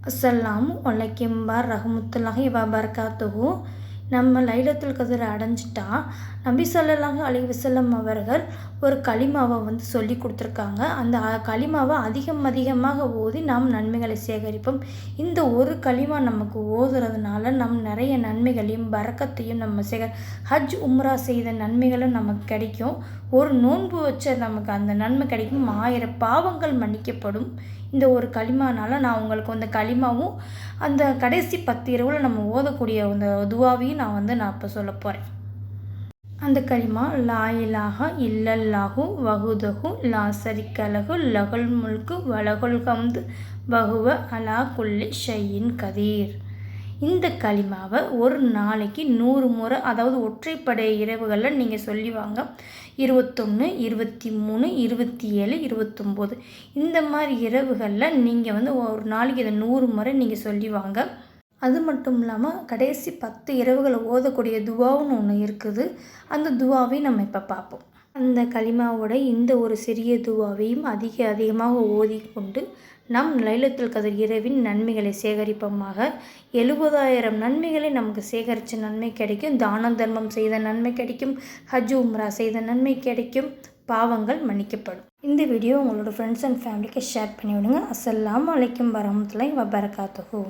அஸ்ஸலாமு அலைக்கும் பார் ரஹமத்துல்லாஹி வபர்காத்துஹூ நம்ம லைலத்துல் கதிரை அடைஞ்சிட்டா நபி ஸல்லல்லாஹு அலைஹி அவர்கள் ஒரு களிமாவை வந்து சொல்லி கொடுத்துருக்காங்க. அந்த களிமாவை அதிகம் அதிகமாக ஓதி நாம் நன்மைகளை சேகரிப்போம். இந்த ஒரு களிமா நமக்கு ஓதுறதுனால நம் நிறைய நன்மைகளையும் பறக்கத்தையும் நம்ம சேகர் ஹஜ் உம்ரா செய்த நன்மைகளும் நமக்கு கிடைக்கும். ஒரு நோன்பு வச்ச நமக்கு அந்த நன்மை கிடைக்கும். ஆயிரம் பாவங்கள் மன்னிக்கப்படும். இந்த ஒரு களிமானால நான் உங்களுக்கு அந்த களிமாவும் அந்த கடைசி பத்து இரவில் நம்ம ஓதக்கூடிய அந்த துவாவையும் நான் வந்து நான் இப்போ சொல்ல போகிறேன் அந்த களிமா லா இலாஹா இல்லல்லாஹு வகுதகு லா சரிக்கலகு லகுல் முல்கு வலகுல் கம்து வகுவ அலா குல்லி ஷையின் கதீர். இந்த களிமாவை ஒரு நாளைக்கு நூறு முறை அதாவது ஒற்றைப்படை இரவுகளில் நீங்கள் சொல்லி வாங்க. இருபத்தொன்று இருபத்தி மூணு இருபத்தி ஏழு இருபத்தொம்போது. இந்த மாதிரி இரவுகளில் நீங்கள் வந்து ஒரு நாளைக்கு இதை நூறு முறை நீங்கள் சொல்லி வாங்க. அது மட்டும் இல்லாமல் கடைசி பத்து இரவுகளை ஓதக்கூடிய துவாவுன்னு ஒன்று இருக்குது. அந்த துவாவையும் நம்ம இப்போ பார்ப்போம். அந்த களிமாவோட இந்த ஒரு சிறிய துவாவையும் அதிக அதிகமாக ஓதிக்கொண்டு நம் லைலத்தில் கதிர் இரவின் நன்மைகளை சேகரிப்போமாக. எழுபதாயிரம் நன்மைகளை நமக்கு சேகரித்த நன்மை கிடைக்கும். தான தர்மம் செய்த நன்மை கிடைக்கும். ஹஜ் உம்ரா செய்த நன்மை கிடைக்கும். பாவங்கள் மன்னிக்கப்படும். இந்த வீடியோ உங்களோட ஃப்ரெண்ட்ஸ் அண்ட் ஃபேமிலிக்கு ஷேர் பண்ணி அஸ்லாம் அஸ்ஸலாமு அலைக்கும் வரமத்துலாய் வபரகாத்துஹூ.